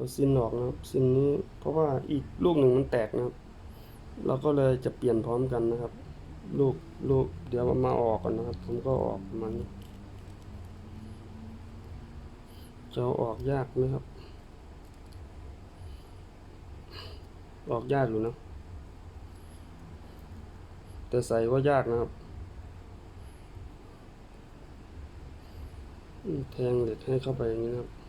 เอาซินออกนะครับซินนี้เพราะว่าอีกลูกหนึ่งมันแตกนะครับ เราก็เลยจะเปลี่ยนพร้อมกันนะครับ ลูกลูกเดี๋ยวเอามาออกกันนะครับ ผมก็ออกมันจะออกยากไหมครับ ออกยากอยู่นะแต่ใส่ว่ายากนะครับแทงเหล็กให้เข้าไปอย่างนี้นะครับ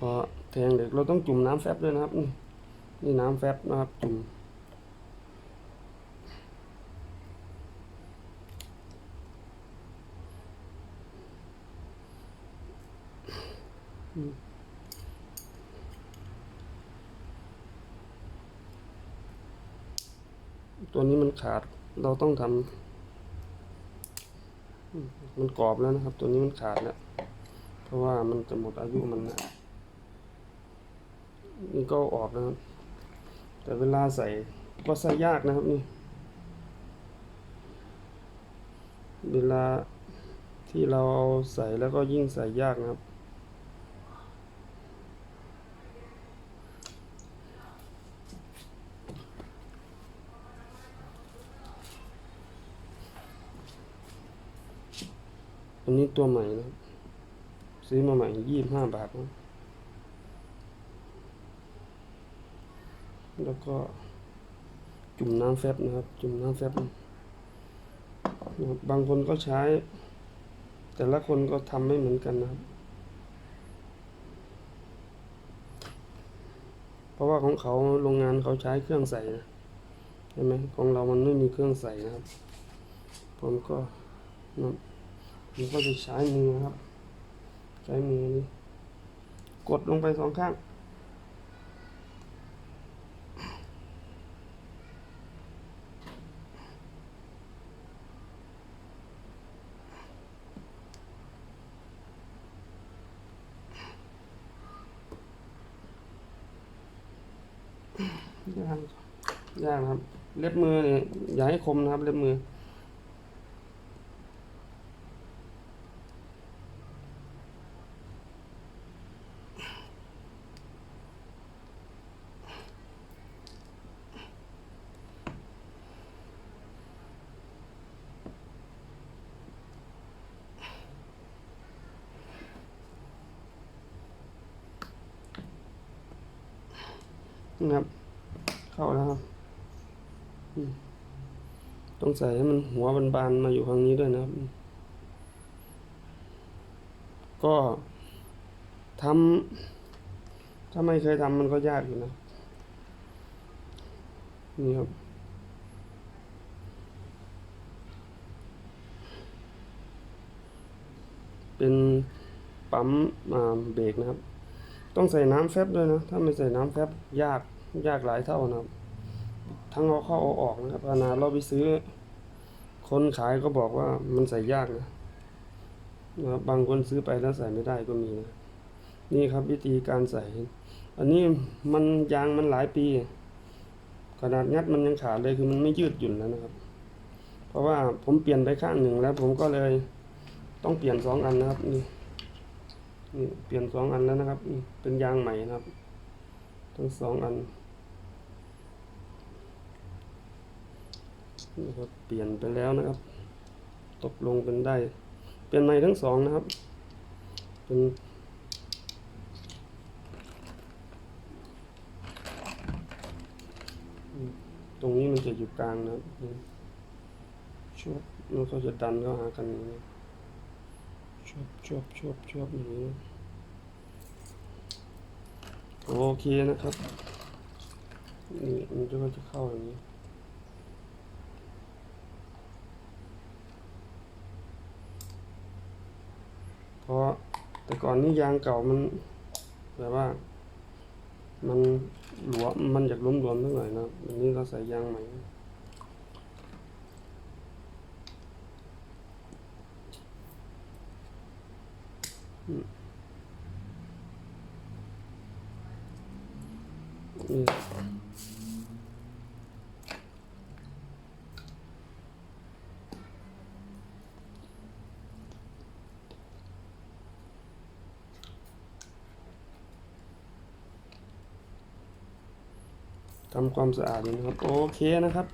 พอแทงเหล็กเราต้องจุ่มน้ำแฟบด้วยนะครับ นี่น้ำแฟบนะครับ จุ่มตัวนี้มันขาดเราต้องทำมันกรอบแล้วนะครับ ตัวนี้มันขาดแล้วเพราะว่ามันจะหมดอายุมันนะ ก็ออกนะครับ แต่เวลาใส่ก็ใส่ยากนะครับนี่เวลาที่เราเอาใส่แล้วก็ยิ่งใส่ยากนะครับ อันนี้ตัวใหม่นะซื้อมาใหม่ยี่สิบห้าบาทนะ แล้วก็จุ่มน้ำแฟบนะครับ จุ่มน้ำแฟบนะครับบางคนก็ใช้ แต่ละคนก็ทำไม่เหมือนกันนะครับ เพราะว่าของเขาโรงงานเขาใช้เครื่องใส่นะใช่ไหมของเรามันไม่มีเครื่องใส่นะครับ ผมก็นะผมก็จะใช้มือครับ ใช้มือนี้กดลงไปสองข้าง ยากยากนะครับ เล็บมือเนี่ยอย่าให้คมนะครับ เล็บมือ นะครับ เข้าแล้วครับต้องใส่ให้มันหัวบานๆมาอยู่ข้างนี้ด้วยนะครับ ก็ทำถ้าไม่เคยทำมันก็ยากอยู่นะ นี่ครับเป็นปั๊มเบรกนะครับ ต้องใส่น้ำแฟบด้วยนะ ถ้าไม่ใส่น้ำแฟบยาก ยากหลายเท่านะครับ ทั้งเอาเข้าเอาออกนะครับขนาดเราไปซื้อ คนขายก็บอกว่ามันใส่ยากนะนะบบางคนซื้อไปแล้วใส่ไม่ได้ก็มีนะ นี่ครับวิธีการใส่ อันนี้มันยางมันหลายปีขนาดงัดมันยังขาดเลยคือมันไม่ยืดหยุ่นแล้วนะครับ เพราะว่าผมเปลี่ยนไปข้างหนึ่งแล้ว ผมก็เลยต้องเปลี่ยนสองอันนะครับ นี่นี่เปลี่ยนสองอันแล้วนะครับนี่เป็นยางใหม่นะครับ ทั้งสองอัน นี่ครับเปลี่ยนไปแล้วนะครับ ตกลงเป็นได้ เปลี่ยนใหม่ทั้งสองนะครับ เป็นตรงนี้มันจะอยู่กลางนะครับนี่ชวบมันก็จะดันเข้าหากันอย่างนี้ชวบชวบชวบชวบอย่างนี้นะโอเคนะครับนี่มันก็จะเข้าอย่างนี้ ราะแต่ก่อนนี่ยางเก่ามันแบบว่า มันหลวมมันอยากล้มหลวมๆสักหน่อยนะวันนี้เราใส่ยางใหม่นี่ ทำความสะอาดนะครับ โอเคนะครับ